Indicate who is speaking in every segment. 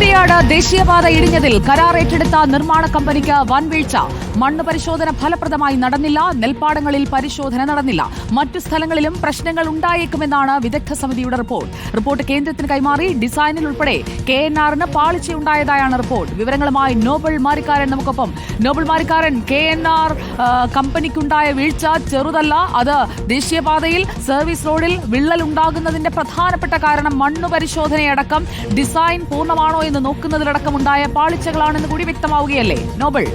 Speaker 1: കൂരിയാട് ദേശീയപാത ഇടിഞ്ഞതിൽ കരാർ ഏറ്റെടുത്ത നിർമ്മാണ കമ്പനിക്ക് വൻ വീഴ്ച മണ്ണ് പരിശോധന ഫലപ്രദമായി നടന്നില്ല നെൽപ്പാടങ്ങളിൽ പരിശോധന നടന്നില്ല. മറ്റു സ്ഥലങ്ങളിലും പ്രശ്നങ്ങൾ ഉണ്ടായേക്കുമെന്നാണ് വിദഗ്ധ സമിതിയുടെ റിപ്പോർട്ട്. റിപ്പോർട്ട് കേന്ദ്രത്തിന് കൈമാറി ഡിസൈനിൽ ഉൾപ്പെടെ കെ എൻ ആറിന് പാളിച്ചയുണ്ടായതായാണ് റിപ്പോർട്ട്. വിവരങ്ങളുമായി നോബൽ മാരിക്കാരൻ നമുക്കൊപ്പം. Nobel Marikkaran K N R കമ്പനിക്കുണ്ടായ വീഴ്ച ചെറുതല്ല. അത് ദേശീയപാതയിൽ സർവീസ് റോഡിൽ വിള്ളൽ ഉണ്ടാകുന്നതിന്റെ പ്രധാനപ്പെട്ട കാരണം മണ്ണ് പരിശോധനയടക്കം. ഡിസൈൻ പൂർണമാണോ എന്ന് നോക്കുന്നതിലടക്കം ഉണ്ടായ പാളിച്ചകളാണെന്ന് കൂടി വ്യക്തമാവുകയല്ലേ? നോബൽ.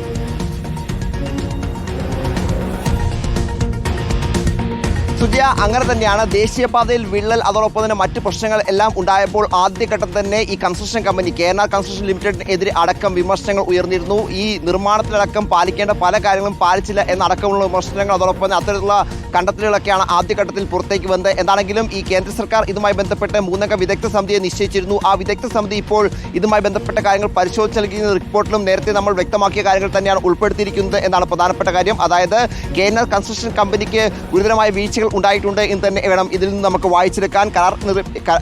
Speaker 2: സുജയ അങ്ങനെ തന്നെയാണ് ദേശീയപാതയിൽ വിള്ളൽ അതോടൊപ്പം തന്നെ മറ്റ് പ്രശ്നങ്ങൾ എല്ലാം ഉണ്ടായപ്പോൾ ആദ്യഘട്ടം തന്നെ ഈ കൺസ്ട്രക്ഷൻ കമ്പനി കേരള കൺസ്ട്രക്ഷൻ ലിമിറ്റഡിനെതിരെ അടക്കം വിമർശനങ്ങൾ ഉയർന്നിരുന്നു. ഈ നിർമ്മാണത്തിലടക്കം പാലിക്കേണ്ട പല കാര്യങ്ങളും പാലിച്ചില്ല എന്നടക്കമുള്ള വിമർശനങ്ങൾ അതോടൊപ്പം തന്നെ അത്തരത്തിലുള്ള കണ്ടെത്തലുകളൊക്കെയാണ് ആദ്യഘട്ടത്തിൽ പുറത്തേക്ക് വന്നത്. എന്താണെങ്കിലും ഈ കേന്ദ്ര സർക്കാർ ഇതുമായി ബന്ധപ്പെട്ട് മൂന്നംഗ വിദഗ്ധ സമിതിയെ നിശ്ചയിച്ചിരുന്നു. ആ വിദഗ്ധ സമിതി ഇപ്പോൾ ഇതുമായി ബന്ധപ്പെട്ട കാര്യങ്ങൾ പരിശോധിച്ച് നൽകിയ റിപ്പോർട്ടിലും നേരത്തെ നമ്മൾ വ്യക്തമാക്കിയ കാര്യങ്ങൾ തന്നെയാണ് ഉൾപ്പെടുത്തിയിരിക്കുന്നത് എന്നാണ് പ്രധാനപ്പെട്ട കാര്യം. അതായത് കെ കൺസ്ട്രക്ഷൻ കമ്പനിക്ക് ഗുരുതരമായ വീഴ്ചകൾ ഉണ്ടായിട്ടുണ്ട് എന്ന് തന്നെ വേണം ഇതിൽ നിന്ന് നമുക്ക് വായിച്ചെടുക്കാൻ. കരാർ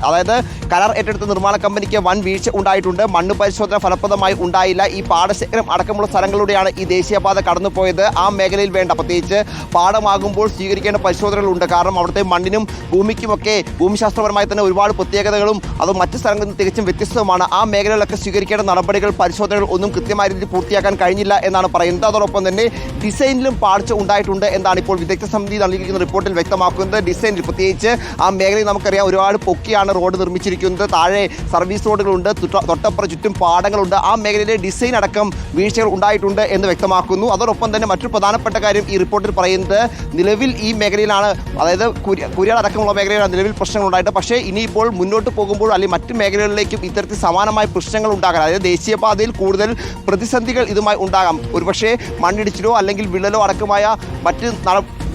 Speaker 2: അതായത് കരാർ ഏറ്റെടുത്ത നിർമ്മാണ കമ്പനിക്ക് വൻ വീഴ്ച ഉണ്ടായിട്ടുണ്ട്. മണ്ണ് പരിശോധന ഫലപ്രദമായി ഉണ്ടായില്ല. ഈ പാടശേഖരം അടക്കമുള്ള സ്ഥലങ്ങളിലൂടെയാണ് ഈ ദേശീയപാത കടന്നുപോയത്. ആ മേഖലയിൽ വേണ്ട. പ്രത്യേകിച്ച് പാടമാകുമ്പോൾ സ്വീകരിക്കേണ്ട പരിശോധനകളുണ്ട്. കാരണം അവിടുത്തെ മണ്ണിനും ഭൂമിക്കുമൊക്കെ ഭൂമിശാസ്ത്രപരമായി തന്നെ ഒരുപാട് പ്രത്യേകതകളും അത് മറ്റു സ്ഥലങ്ങളിൽ നിന്ന് തികച്ചും വ്യത്യസ്തവുമാണ്. ആ മേഖലകളിലൊക്കെ സ്വീകരിക്കേണ്ട നടപടികൾ പരിശോധനകൾ ഒന്നും കൃത്യമായ രീതിയിൽ പൂർത്തിയാക്കാൻ കഴിഞ്ഞില്ല എന്നാണ് പറയുന്നത്. അതോടൊപ്പം തന്നെ ഡിസൈനിലും പാഴ്ച ഉണ്ടായിട്ടുണ്ട് എന്നാണ് ഇപ്പോൾ വിദഗ്ധ സമിതി നൽകിയിരിക്കുന്ന റിപ്പോർട്ടിൽ വ്യക്തമാക്കുന്നത്. ഡിസൈനിൽ പ്രത്യേകിച്ച് ആ മേഖലയിൽ നമുക്കറിയാം ഒരുപാട് പൊക്കിയാണ് റോഡ് നിർമ്മിച്ചിരിക്കുന്നത്. താഴെ സർവീസ് റോഡുകളുണ്ട്. തൊട്ട- തൊട്ടപ്പുറം ചുറ്റും പാടങ്ങളുണ്ട്. ആ മേഖലയിലെ ഡിസൈൻ അടക്കം വീഴ്ചകൾ ഉണ്ടായിട്ടുണ്ട് എന്ന് വ്യക്തമാക്കുന്നു. അതോടൊപ്പം തന്നെ മറ്റൊരു പ്രധാനപ്പെട്ട കാര്യം ഈ റിപ്പോർട്ടിൽ പറയുന്നത് നിലവിൽ ഈ മേഖലയിലാണ് അതായത് കുരിയാൾ അടക്കമുള്ള മേഖലയിലാണ് നിലവിൽ പ്രശ്നങ്ങൾ ഉണ്ടായിട്ട് പക്ഷേ ഇനിയിപ്പോൾ മുന്നോട്ട് പോകുമ്പോൾ അല്ലെങ്കിൽ മറ്റ് മേഖലകളിലേക്കും ഇത്തരത്തിൽ സമാനമായ പ്രശ്നങ്ങൾ ഉണ്ടാകാൻ അതായത് ദേശീയപാതയിൽ കൂടുതൽ പ്രതിസന്ധികൾ ഇതുമായി ഉണ്ടാകാം. ഒരുപക്ഷേ മണ്ണിടിച്ചിലോ അല്ലെങ്കിൽ വിള്ളലോ അടക്കമായ മറ്റ്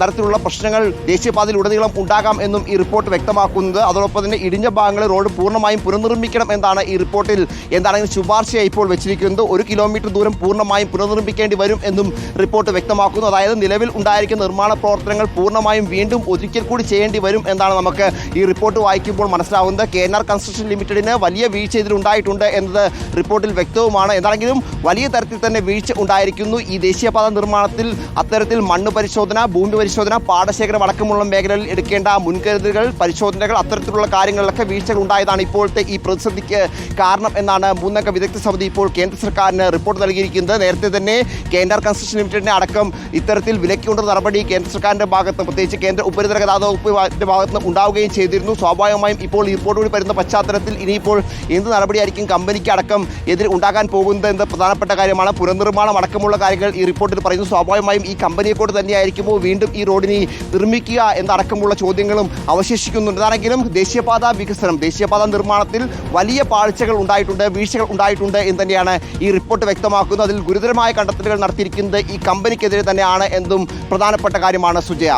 Speaker 2: തരത്തിലുള്ള പ്രശ്നങ്ങൾ ദേശീയപാതയിൽ ഉടനീളം ഉണ്ടാകാം എന്നും ഈ റിപ്പോർട്ട് വ്യക്തമാക്കുന്നത്. അതോടൊപ്പം തന്നെ ഇടിഞ്ഞ ഭാഗങ്ങളിൽ റോഡ് പൂർണമായും പുനർനിർമ്മിക്കണം എന്നാണ് ഈ റിപ്പോർട്ടിൽ എന്താണെങ്കിലും ശുപാർശയായി ഇപ്പോൾ വെച്ചിരിക്കുന്നത്. ഒരു കിലോമീറ്റർ ദൂരം പൂർണമായും പുനർനിർമ്മിക്കേണ്ടി വരും എന്നും റിപ്പോർട്ട് വ്യക്തമാക്കുന്നു. അതായത് നിലവിൽ ഉണ്ടായിരിക്കുന്ന നിർമ്മാണ പ്രവർത്തനങ്ങൾ പൂർണമായും വീണ്ടും ഒരിക്കൽ കൂടി ചെയ്യേണ്ടി വരും എന്നാണ് നമുക്ക് ഈ റിപ്പോർട്ട് വായിക്കുമ്പോൾ മനസ്സിലാവുന്നത്. കെ എൻ ആർ കൺസ്ട്രക്ഷൻ ലിമിറ്റഡിന് വലിയ വീഴ്ച ഇതിലുണ്ടായിട്ടുണ്ട് എന്നത് റിപ്പോർട്ടിൽ വ്യക്തവുമാണ്. എന്താണെങ്കിലും വലിയ തരത്തിൽ തന്നെ വീഴ്ച ഉണ്ടായിരിക്കുന്നു. ഈ ദേശീയപാത നിർമ്മാണത്തിൽ അത്തരത്തിൽ മണ്ണ് പരിശോധന ഭൂമി പരിശോധന പാടശേഖര അടക്കമുള്ള മേഖലകളിൽ എടുക്കേണ്ട മുൻകരുതലുകൾ പരിശോധനകൾ അത്തരത്തിലുള്ള കാര്യങ്ങളിലൊക്കെ വീഴ്ചകൾ ഉണ്ടായതാണ് ഇപ്പോഴത്തെ ഈ പ്രതിസന്ധിക്ക് കാരണം എന്നാണ് മൂന്നംഗ വിദഗ്ധ സമിതി ഇപ്പോൾ കേന്ദ്ര സർക്കാരിന് റിപ്പോർട്ട് നൽകിയിരിക്കുന്നത്. നേരത്തെ തന്നെ കേന്ദ്ര കൺസ്ട്രക്ഷൻ ലിമിറ്റഡിനെ അടക്കം ഇത്തരത്തിൽ വിലക്കിക്കൊണ്ട നടപടി കേന്ദ്ര സർക്കാരിന്റെ ഭാഗത്ത് പ്രത്യേകിച്ച് കേന്ദ്ര ഉപരിതല ഗതാഗത വകുപ്പിന്റെ ഭാഗത്ത് ഉണ്ടാവുകയും ചെയ്തിരുന്നു. സ്വാഭാവികമായും ഇപ്പോൾ ഈ റിപ്പോർട്ട് കൂടി വരുന്ന പശ്ചാത്തലത്തിൽ ഇനിയിപ്പോൾ എന്ത് നടപടിയായിരിക്കും കമ്പനിക്ക് അടക്കം എതിരെ ഉണ്ടാകാൻ പോകുന്നത് എന്ന് പ്രധാനപ്പെട്ട കാര്യമാണ്. പുനർനിർമ്മാണം അടക്കമുള്ള കാര്യങ്ങൾ ഈ റിപ്പോർട്ടിൽ പറയുന്നു. സ്വാഭാവികമായും ഈ കമ്പനിയെ കൊണ്ട് തന്നെയായിരിക്കുമോ വീണ്ടും റോഡിനെ നിർമ്മിക്കുക എന്നടക്കമുള്ള ചോദ്യങ്ങളും അവശേഷിക്കുന്നുണ്ട്. അതാണെങ്കിലും ദേശീയപാത വികസനം ദേശീയപാത നിർമ്മാണത്തിൽ വലിയ പാഴ്ചകൾ ഉണ്ടായിട്ടുണ്ട് വീഴ്ചകൾ ഉണ്ടായിട്ടുണ്ട് എന്ന് തന്നെയാണ് ഈ റിപ്പോർട്ട് വ്യക്തമാക്കുന്നത്. അതിൽ ഗുരുതരമായ കണ്ടെത്തലുകൾ നടത്തിയിരിക്കുന്നത് ഈ കമ്പനിക്കെതിരെ തന്നെയാണ് എന്നും പ്രധാനപ്പെട്ട കാര്യമാണ് സുജയ.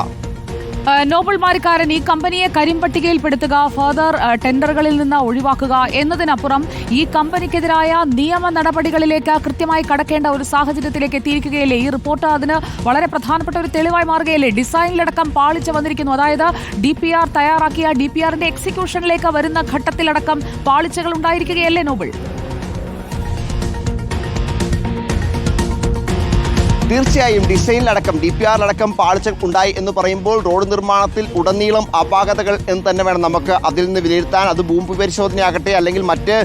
Speaker 1: നോബൽ മാരിക്കാരൻ ഈ കമ്പനിയെ കരിമ്പട്ടികയിൽപ്പെടുത്തുക ഫർദർ ടെൻഡറുകളിൽ നിന്ന് ഒഴിവാക്കുക എന്നതിനപ്പുറം ഈ കമ്പനിക്കെതിരായ നിയമ നടപടികളിലേക്ക് കൃത്യമായി കടക്കേണ്ട ഒരു സാഹചര്യത്തിലേക്ക് എത്തിയിരിക്കുകയല്ലേ? ഈ റിപ്പോർട്ട് അതിന് വളരെ പ്രധാനപ്പെട്ട ഒരു തെളിവായി മാറുകയല്ലേ? ഡിസൈനിലടക്കം പാളിച്ച് വന്നിരിക്കുന്നു. അതായത് ഡി പി ആർ തയ്യാറാക്കിയ ഡി പി ആറിന്റെ എക്സിക്യൂഷനിലേക്ക് വരുന്ന ഘട്ടത്തിലടക്കം പാളിച്ചകൾ ഉണ്ടായിരിക്കുകയല്ലേ നോബൽ
Speaker 2: തീർച്ചയായും ഡിസൈനിലടക്കം ഡി പി ആറിലടക്കം പാളിച്ച ഉണ്ടായി എന്ന് പറയുമ്പോൾ റോഡ് നിർമ്മാണത്തിൽ ഉടനീളം അപാകതകൾ എന്ന് തന്നെ വേണം നമുക്ക് അതിൽ നിന്ന് വിലയിരുത്താൻ. അത് ഭൂമി പരിശോധനയാകട്ടെ അല്ലെങ്കിൽ മറ്റ്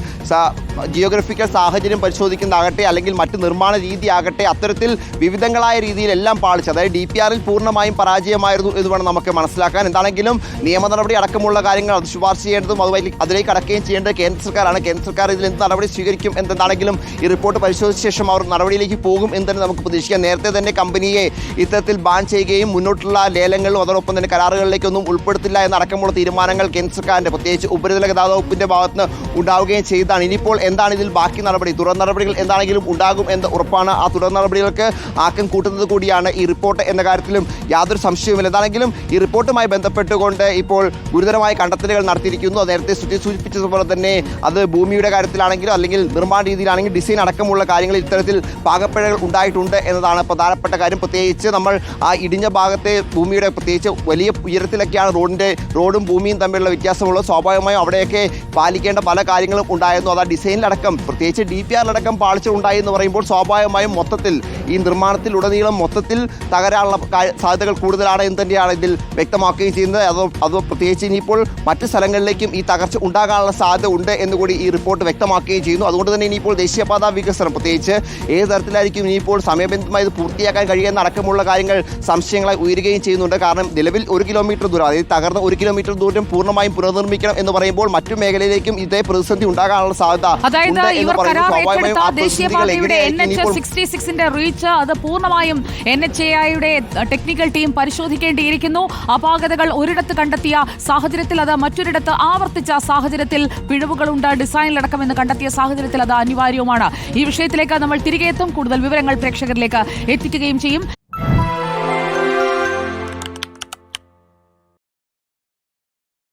Speaker 2: ജിയോഗ്രഫിക്കൽ സാഹചര്യം പരിശോധിക്കുന്നതാകട്ടെ അല്ലെങ്കിൽ മറ്റ് നിർമ്മാണ രീതി ആകട്ടെ അത്തരത്തിൽ വിവിധങ്ങളായ രീതിയിലെല്ലാം പാളിച്ചു അതായത് ഡി പി ആറിൽ പൂർണമായും പരാജയമായിരുന്നു എന്ന് വേണം നമുക്ക് മനസ്സിലാക്കാൻ. എന്താണെങ്കിലും നിയമ നടപടി അടക്കമുള്ള കാര്യങ്ങൾ അത് ശുപാർശ ചെയ്യേണ്ടതും അതുമായി അതിലേക്ക് അടക്കുകയും ചെയ്യേണ്ടത് കേന്ദ്ര സർക്കാരാണ്. കേന്ദ്ര സർക്കാർ ഇതിൽ എന്ത് നടപടി സ്വീകരിക്കും എന്താണെങ്കിലും ഈ റിപ്പോർട്ട് പരിശോധിച്ച ശേഷം അവർ നടപടിയിലേക്ക് പോകും എന്ന് തന്നെ നമുക്ക് പ്രതീക്ഷിക്കാം. നേരത്തെ തന്നെ കമ്പനിയെ ഇത്തരത്തിൽ ബാൻ ചെയ്യുകയും മുന്നോട്ടുള്ള ലേലങ്ങളിലും അതോടൊപ്പം തന്നെ കരാറുകളിലേക്കൊന്നും ഉൾപ്പെടുത്തില്ല എന്നടക്കമുള്ള തീരുമാനങ്ങൾ കേന്ദ്ര സർക്കാരിന്റെ പ്രത്യേകിച്ച് ഉപരിതല ഗതാഗത വകുപ്പിന്റെ ഭാഗത്ത് നിന്ന് ഉണ്ടാവുകയും ചെയ്താണ് ഇനിയിപ്പോൾ എന്താണ് ഇതിൽ ബാക്കി നടപടി? തുടർ നടപടികൾ എന്താണെങ്കിലും ഉണ്ടാകും എന്ന് ഉറപ്പാണ് ആ തുടർ നടപടികൾക്ക് ആക്കം കൂട്ടുന്നത് കൂടിയാണ് ഈ റിപ്പോർട്ട് എന്ന കാര്യത്തിലും യാതൊരു സംശയവുമില്ല. എന്താണെങ്കിലും ഈ റിപ്പോർട്ടുമായി ബന്ധപ്പെട്ടുകൊണ്ട് ഇപ്പോൾ ഗുരുതരമായ കണ്ടെത്തലുകൾ നടത്തിയിരിക്കുന്നു. നേരത്തെ സൂചിപ്പിച്ചതുപോലെ തന്നെ അത് ഭൂമിയുടെ കാര്യത്തിലാണെങ്കിലും അല്ലെങ്കിൽ നിർമ്മാണ രീതിയിലാണെങ്കിൽ ഡിസൈൻ അടക്കമുള്ള കാര്യങ്ങളിൽ ഇത്തരത്തിൽ പാകപ്പിഴകൾ ഉണ്ടായിട്ടുണ്ട് എന്നതാണ് പ്രധാനപ്പെട്ട കാര്യം. പ്രത്യേകിച്ച് നമ്മൾ ആ ഇടിഞ്ഞ ഭാഗത്തെ ഭൂമിയുടെ പ്രത്യേകിച്ച് വലിയ ഉയരത്തിലൊക്കെയാണ് റോഡിന്റെ റോഡും ഭൂമിയും തമ്മിലുള്ള വ്യത്യാസമുള്ളത്. സ്വാഭാവികമായും അവിടെയൊക്കെ പാലിക്കേണ്ട പല കാര്യങ്ങളും ഉണ്ടായിരുന്നു. അത് ആ ഡിസൈൻ ഡിസൈനിലടക്കം പ്രത്യേകിച്ച് ഡി പി ആറിലടക്കം പാളിച്ച ഉണ്ടായി എന്ന് പറയുമ്പോൾ സ്വാഭാവികമായും മൊത്തത്തിൽ ഈ നിർമ്മാണത്തിൽ ഉടനീളം മൊത്തത്തിൽ തകരാനുള്ള സാധ്യതകൾ കൂടുതലാണ് എന്ന് തന്നെയാണ് ഇതിൽ വ്യക്തമാക്കുകയും ചെയ്യുന്നത്. അതോ അതോ പ്രത്യേകിച്ച് ഇനിയിപ്പോൾ മറ്റ് സ്ഥലങ്ങളിലേക്കും ഈ തകർച്ച ഉണ്ടാകാനുള്ള സാധ്യത ഉണ്ട് എന്നുകൂടി ഈ റിപ്പോർട്ട് വ്യക്തമാക്കുകയും ചെയ്യുന്നു. അതുകൊണ്ട് തന്നെ ഇനിയിപ്പോൾ ദേശീയപാത വികസനം പ്രത്യേകിച്ച് ഏത് തരത്തിലായിരിക്കും ഇനിയിപ്പോൾ സമയബന്ധിതമായി ഇത് പൂർത്തിയാക്കാൻ കഴിയുന്ന അടക്കമുള്ള കാര്യങ്ങൾ സംശയങ്ങളായി ഉയരുകയും ചെയ്യുന്നുണ്ട്. കാരണം നിലവിൽ ഒരു കിലോമീറ്റർ ദൂരം അതായത് തകർന്ന ഒരു കിലോമീറ്റർ ദൂരം പൂർണമായും പുനർനിർമ്മിക്കണം എന്ന് പറയുമ്പോൾ മറ്റു മേഖലയിലേക്കും ഇതേ പ്രതിസന്ധി ഉണ്ടാകാനുള്ള സാധ്യത
Speaker 1: അതായത് ഇവർ കരാർ ഏറ്റെടുത്ത
Speaker 2: പ്രതിസന്ധികൾ
Speaker 1: ദേശീയപാതയുടെ എൻ എച്ച് സിക്സ്റ്റി സിക്സിന്റെ റീച്ച് അത് പൂർണമായും എൻ എച്ച് എ ഐയുടെ ടെക്നിക്കൽ ടീം പരിശോധിക്കേണ്ടിയിരിക്കുന്നു. അപാകതകൾ ഒരിടത്ത് കണ്ടെത്തിയ സാഹചര്യത്തിൽ അത് മറ്റൊരിടത്ത് ആവർത്തിച്ച സാഹചര്യത്തിൽ പിഴവുകളുണ്ട്. ഡിസൈനിലടക്കം എന്ന് കണ്ടെത്തിയ സാഹചര്യത്തിൽ അത് അനിവാര്യവുമാണ്. ഈ വിഷയത്തിലേക്ക് നമ്മൾ തിരികെ എത്തും. കൂടുതൽ വിവരങ്ങൾ പ്രേക്ഷകരിലേക്ക് എത്തിക്കുകയും ചെയ്യും.